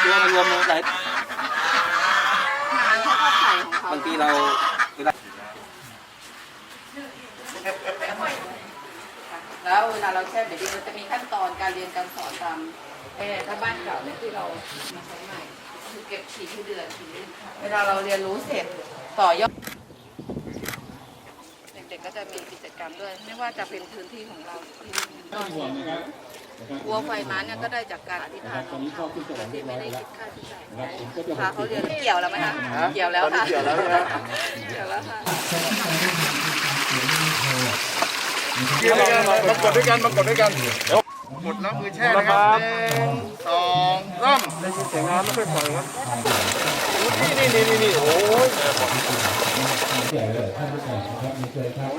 คือตัวมารวมหลายงานเขาก็ใส่ของเขาบางทีเราเวลาแล้วเวลาเราแช่เดี๋ยวนี้มันจะมีขั้นตอนการเรียนการสอนตามเออถ้าบ้านเก่าเนี่ยที่เรามาใช้ใหม่คือเก็บฉีดที่เดือนฉีดเวลาเราเรียนรู้เสร็จต่อยอด จะมีกิจกรรมด้วย ไม่ว่าจะเป็นพื้นที่ของเราที่วัวไฟม้าเนี่ยก็ได้จากการอธิษฐานของเขาโดยที่ไม่ได้คิดค่าใช้จ่ายพาเขาเรียนเกี่ยวแล้วไหมคะเกี่ยวแล้วค่ะเกี่ยวแล้วเกี่ยวแล้วค่ะมากดด้วยกันมากดด้วยกันกดแล้วมือแช่นะครับหนึ่งสองสามได้ยินเสียงน้ำไม่ค่อยปล่อยครับนี่นี่นี่นี่โอ้ย แก่เลยท่านผู้ชมนะครับมีเคยครับ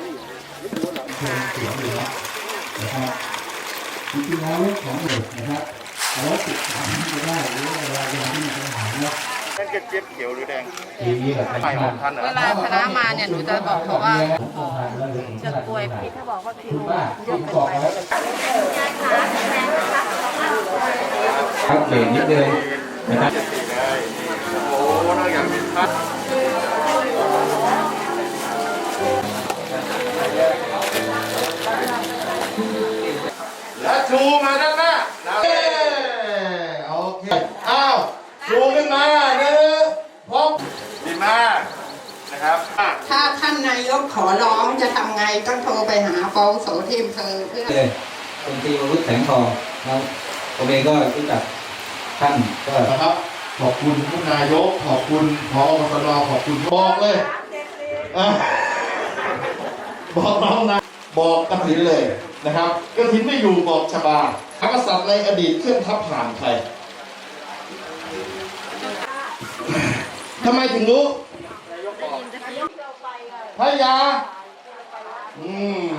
เสียงเสียงดีนะครับจริงๆแล้วเรื่องของเด็กนะครับเราติดตามไม่ได้หรือว่าเวลาเวลาที่มีปัญหาเนี่ยนั่นกระเจี๊ยบเขียวหรือแดงทีนี้แบบไข่ออกทันเหรอเวลาคณะมาเนี่ยหนูจะบอกเขาว่าจะจะกล้วยพี่ถ้าบอกว่าคิวคุณป้าเยอะที่เกิบอกนไปแล้วครับเบรกนิดเดียวนะครับ ชูมาด้านหน้านะเอ้ยโอเคอ้าวชูขึ้นมาหนึ่งพร้อมดีมากนะครับอะถ้าท่านนายกขอร้องจะทำไงก็โทรไปหาปวโสที่อำเภอเพื่อเลยคุณตีวรุษแสงทองเราผมเองก็รู้จักท่านก็นะครับขอบคุณท่านนายกขอบคุณพอสนขอบคุณบอกเลยอะบอกน้องนะ บอกกฐินเลยนะครับกฐินไม่อยู่บอกชบาพระกษัตริย์ในอดีตเคลื่อนทัพผ่านใครทำไมถึงรู้พระยาอืม